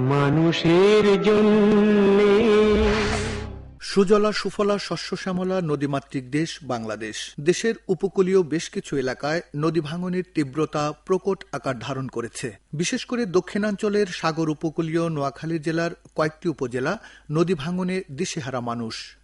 মানুষের জন্যে। সুজলা, সুফলা শস্য শ্যামলা নদীমাতৃক দেশ বাংলাদেশ। দেশের উপকূলীয় বেশ কিছু এলাকায় নদী ভাঙনের তীব্রতা প্রকট আকার ধারণ করেছে। বিশেষ করে দক্ষিণাঞ্চলের সাগর উপকূলীয় নোয়াখালী জেলার কয়েকটি উপজেলা নদী ভাঙনে দিশেহারা মানুষ।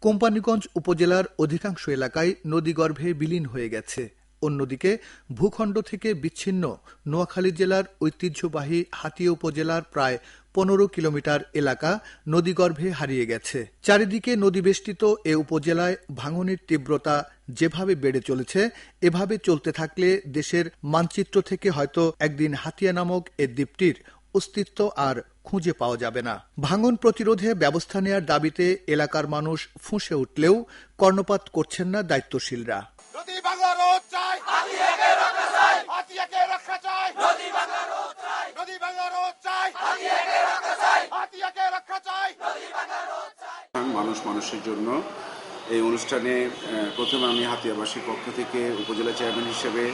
কোম্পানীগঞ্জ উপজেলার অধিকাংশ এলাকায় নদীগর্ভে বিলীন হয়ে গেছে। অন্যদিকে ভূখণ্ড থেকে বিচ্ছিন্ন নোয়াখালী জেলার ঐতিহ্যবাহী হাতিয়া উপজেলার প্রায় পনেরো কিলোমিটার এলাকা নদীগর্ভে হারিয়ে গেছে। চারিদিকে নদীবেষ্টিত এ উপজেলায় ভাঙনের তীব্রতা যেভাবে বেড়ে চলেছে, এভাবে চলতে থাকলে দেশের মানচিত্র থেকে হয়তো একদিন হাতিয়া নামক এ দ্বীপটির অস্তিত্ব আর খুঁজে পাওয়া যাবে না। ভাঙন প্রতিরোধে ব্যবস্থা নেয়ার দাবিতে এলাকার মানুষ ফুঁসে উঠলেও কর্ণপাত করছেন না দায়িত্বশীলরা। মানুষ মানুষের জন্য। এই অনুষ্ঠানে প্রথমে আমি হাতিয়াবাসীর পক্ষ থেকে উপজেলা চেয়ারম্যান হিসেবে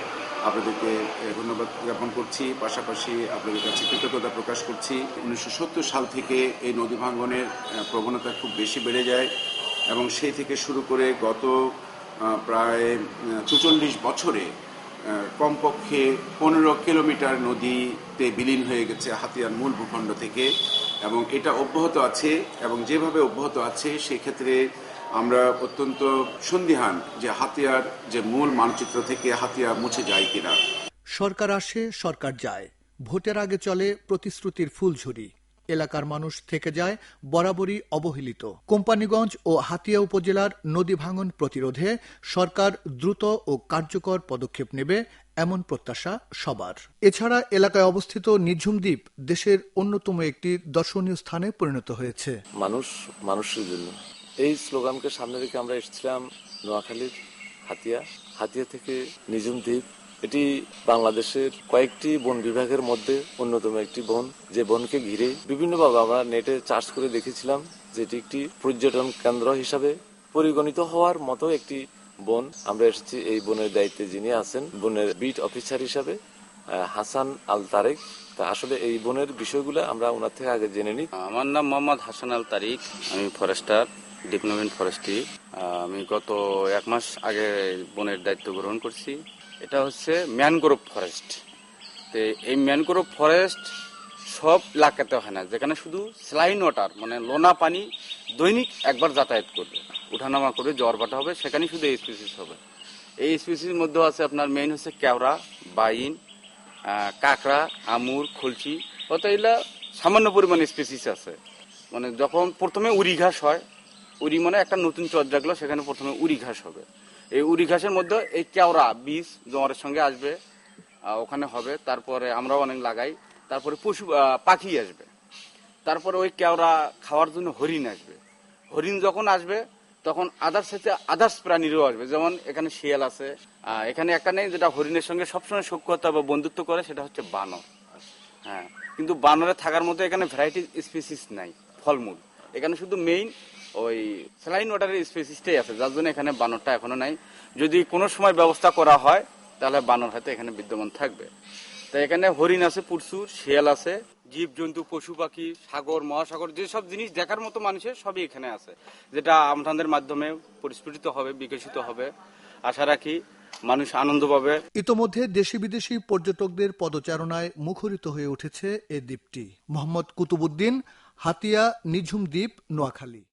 আপনাদেরকে ধন্যবাদ জ্ঞাপন করছি। পাশাপাশি আপনাদের কাছে কৃতজ্ঞতা প্রকাশ করছি। উনিশশো সত্তর সাল থেকে এই নদী ভাঙ্গনের প্রবণতা খুব বেশি বেড়ে যায় এবং সেই থেকে শুরু করে গত প্রায় চুচল্লিশ বছরে কমপক্ষে পনেরো কিলোমিটার নদীতে বিলীন হয়ে গেছে হাতিয়ার মূল ভূখণ্ড থেকে। এবং এটা অব্যাহত আছে এবং যেভাবে অব্যাহত আছে, সেক্ষেত্রে আমরা অত্যন্ত সন্দিহান যে হাতিয়ার, যে মূল মানচিত্র থেকে হাতিয়ার মুছে যায় কিনা। সরকার আসে, সরকার যায়। ভোটের আগে চলে প্রতিশ্রুতির ফুলঝুরি। এলাকার মানুষ থেকে যায় বরাবরই অবহেলিত। কোম্পানিগঞ্জ ও হাতিয়া উপজেলার নদী ভাঙন প্রতিরোধে সরকার দ্রুত ও কার্যকর পদক্ষেপ নেবে এমন প্রত্যাশা সবার। এছাড়া এলাকায় অবস্থিত নিঝুম দ্বীপ দেশের অন্যতম একটি দর্শনীয় স্থানে পরিণত হয়েছে। মানুষ, মানুষের জন্য। এই স্লোগানকে সামনে রেখে আমরা এসেছিলাম নোয়াখালীর হাতিয়া। হাতিয়া থেকে নিজুম দ্বীপ এটি বাংলাদেশের কয়েকটি বন বিভাগের মধ্যে অন্যতম একটি বন। যে বনকে ঘিরে বিভিন্নভাবে আমরা নেটে চার্জ করে দেখেছিলাম যেটি একটি পর্যটন কেন্দ্র হিসাবে পরিগণিত হওয়ার মতো একটি বন। আমরা এসেছি এই বনের দায়িত্বে যিনি আছেন বনের বিট অফিসার হিসাবে হাসান আল তারেক। তা আসলে এই বনের বিষয়গুলো আমরা ওনার থেকে আগে জেনে নিই। আমার নাম মোহাম্মদ হাসান আল তারিক, আমি ফরেস্টার ডিপ্লোমেন্ট ফরেস্ট্রি। আমি গত এক মাস আগে বনের দায়িত্ব গ্রহণ করছি। এটা হচ্ছে ম্যানগ্রোভ ফরেস্ট। তো এই ম্যানগ্রোভ ফরেস্ট সব এলাকাতে হয় না, যেখানে শুধু স্লাইন ওয়াটার মানে লোনা পানি দৈনিক একবার যাতায়াত করবে। উঠানামা করে জ্বর বাটা হবে সেখানে শুধু এই স্পিসিস হবে। এই স্পিসির মধ্যে আছে আপনার মেইন হচ্ছে কেওড়া, বাইন কাঁকড়া, আমুর, খলচি, অত এগুলা সামান্য পরিমাণে স্পেসিস আছে। মানে যখন প্রথমে উড়ি ঘাস হয়, উড়ি মানে একটা নতুন চর জাগলো সেখানে প্রথমে উড়ি ঘাস হবে। এই উড়ি ঘাসের মধ্যে এই কেওড়া বীজ জোয়ারের সঙ্গে আসবে ওখানে হবে। তারপরে আমরাও অনেক লাগাই। তারপরে পশু পাখি আসবে। তারপরে ওই কেওড়া খাওয়ার জন্য হরিণ আসবে। হরিণ যখন আসবে, তখন আদার্স হচ্ছে আদার্স প্রাণীরও আসবে। যেমন এখানে শিয়াল আছে। এখানে একটা নেই যেটা হরিণের সঙ্গে সবসময় সক্ষতা বা বন্ধুত্ব করে, সেটা হচ্ছে বানর। হ্যাঁ কিন্তু বানরে থাকার মতো এখানে ভ্যারাইটি স্পিসিস নাই, ফলমূল। এখানে শুধু মেইন ওই স্যালাইন ওয়াটারের স্পেসিসটাই আছে, যার জন্য এখানে বানরটা এখনও নাই। যদি কোনো সময় ব্যবস্থা করা হয়, তাহলে বানর হয়তো এখানে বিদ্যমান থাকবে। তাই এখানে হরিণ আছে প্রচুর শিয়াল আছে জীব জন্তু পশু পাখি, সাগর, মহাসাগর, যেসব জিনিস দেখার মতো মানুষের সবই এখানে আছে, যেটা আমাদের মাধ্যমে পরিস্ফুটিত হবে, বিকশিত হবে। আশা রাখি মানুষ আনন্দ পাবে। ইতোমধ্যে দেশি বিদেশি পর্যটকদের পদচারণায় মুখরিত হয়ে উঠেছে এ দ্বীপটি। মোহাম্মদ কুতুবুদ্দিন হাতিয়া, নিঝুম দ্বীপ, নোয়াখালী।